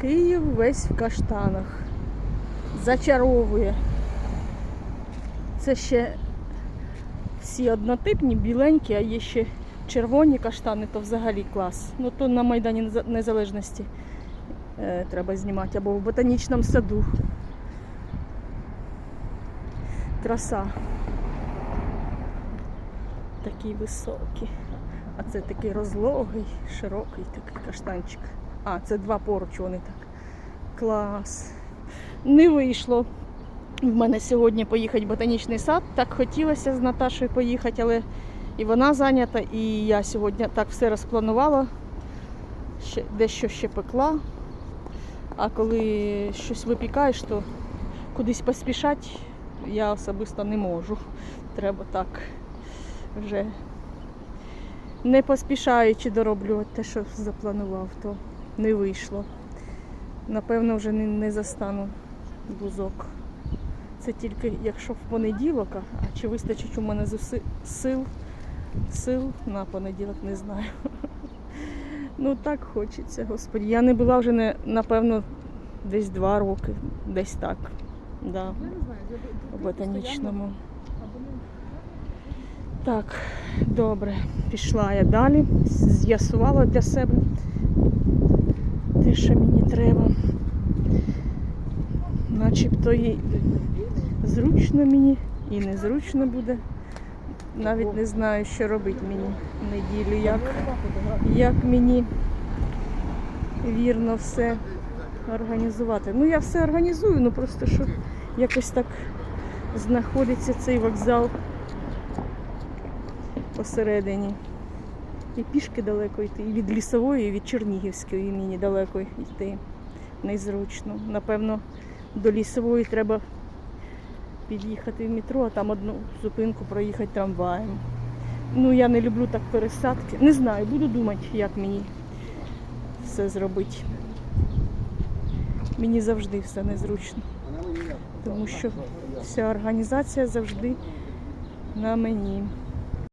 Київ весь в каштанах. Зачаровує. Це ще всі однотипні, біленькі, а є ще червоні каштани, то взагалі клас. Ну то на Майдані Незалежності е, треба знімати або в ботанічному саду. Краса. Такий високий. А це такий розлогий, широкий такий каштанчик. А, це два поруч вони так. Клас. Не вийшло в мене сьогодні поїхати в ботанічний сад. Так хотілося з Наташою поїхати, але і вона зайнята, і я сьогодні так все розпланувала. Ще, дещо ще пекла. А коли щось випікаєш, то кудись поспішати я особисто не можу. Треба так вже не поспішаючи дороблювати те, що запланував, то не вийшло. Напевно, вже не, не застану бузок. Це тільки якщо в понеділок, а чи вистачить у мене зуси- сил, сил на понеділок, не знаю. Ну так хочеться, господі. Я не була вже не, напевно десь два роки, десь так. Да, я в ботанічному. Так, добре, пішла я далі, з'ясувала для себе що мені треба. Начебто і зручно мені і незручно буде. Навіть не знаю, що робити мені в неділю, як, як мені вірно все організувати. Ну, я все організую, ну просто що якось так знаходиться цей вокзал посередині. І пішки далеко йти, і від лісової, і від Чернігівської мені далеко йти. Незручно. Напевно, до лісової треба під'їхати в метро, а там одну зупинку проїхати трамваєм. Ну, я не люблю так пересадки. Не знаю, буду думати, як мені все зробити. Мені завжди все незручно, тому що вся організація завжди на мені.